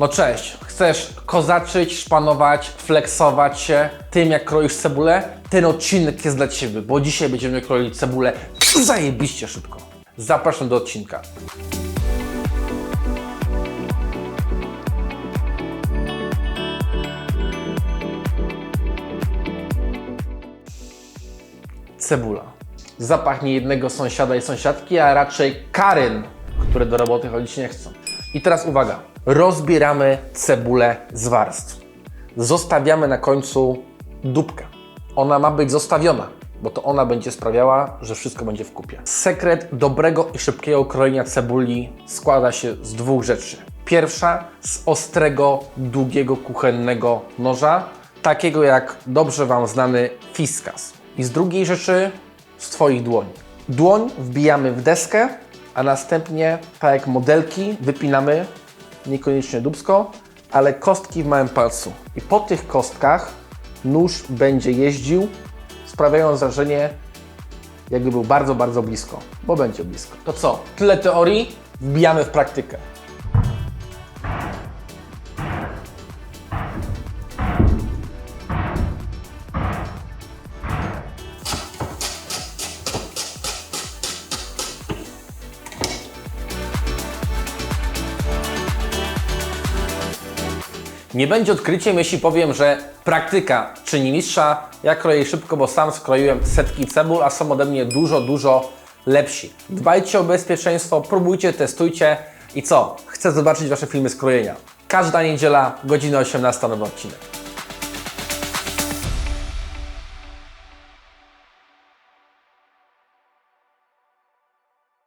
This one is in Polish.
No cześć, chcesz kozaczyć, szpanować, flexować się tym, jak kroisz cebulę? Ten odcinek jest dla Ciebie, bo dzisiaj będziemy kroić cebulę zajebiście szybko. Zapraszam do odcinka. Cebula. Zapach niejednego sąsiada i sąsiadki, a raczej Karyn, które do roboty chodzić nie chcą. I teraz uwaga. Rozbieramy cebulę z warstw. Zostawiamy na końcu dupkę. Ona ma być zostawiona, bo to ona będzie sprawiała, że wszystko będzie w kupie. Sekret dobrego i szybkiego krojenia cebuli składa się z dwóch rzeczy. Pierwsza z ostrego, długiego kuchennego noża, takiego jak dobrze Wam znany fiskas. I z drugiej rzeczy z Twoich dłoni. Dłoń wbijamy w deskę, a następnie, tak jak modelki, wypinamy niekoniecznie dubsko, ale kostki w małym palcu. I po tych kostkach nóż będzie jeździł, sprawiając wrażenie, jakby był bardzo, bardzo blisko, bo będzie blisko. To co? Tyle teorii, wbijamy w praktykę. Nie będzie odkryciem, jeśli powiem, że praktyka czyni mistrza. Ja kroję szybko, bo sam skroiłem setki cebul, a są ode mnie dużo, dużo lepsi. Dbajcie o bezpieczeństwo, próbujcie, testujcie i co? Chcę zobaczyć Wasze filmy skrojenia. Każda niedziela, godzina 18, nowy odcinek.